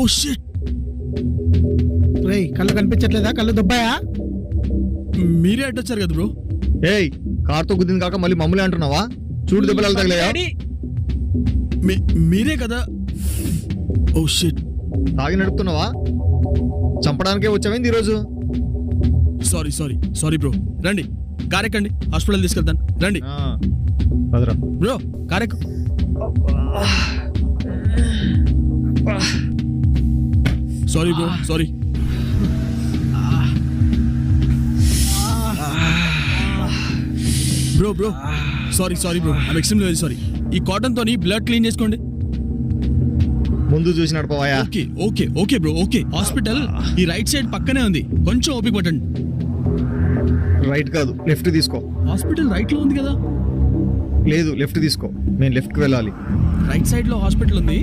Oh shit రేయ్ కళ్ళు కనిపించట్లేదా? కళ్ళు దుబ్బాయా? మీరే అడ్డొచ్చారు కదా బ్రో. ఏయ్ కార్తో గుద్దింది కాక మళ్ళీ మమ్మల్ని అంటున్నావా? చూడు దెబ్బలు తగిలాయా? మీ- మీరే కదా. ఓ షిట్ తాగి నడుపుతున్నావా? చంపడానికే వచ్చావేంది ఈరోజు? సారీ సారీ సారీ బ్రో రండి. కారెక్కండి హాస్పిటల్ తీసుకెళ్తాను. రండి. ఆ, పదరా. Bro కారెక్కు sorry bro sorry bro bro sorry sorry bro I'm extremely very sorry ఈ కాటన్ తోని బ్లడ్ క్లీన్ చేసుకోండి. ముందు చూసి నడపవాయా okay okay okay bro okay hospital ఈ రైట్ సైడ్ పక్కనే ఉంది. కొంచెం ఓపిక పట్టండి. రైట్ కాదు లెఫ్ట్ తీసుకో. హాస్పిటల్ రైట్లో ఉంది కదా? లేదు లెఫ్ట్ తీసుకో. నేను లెఫ్ట్కి వెళ్ళాలి. రైట్ సైడ్లో హాస్పిటల్ ఉంది.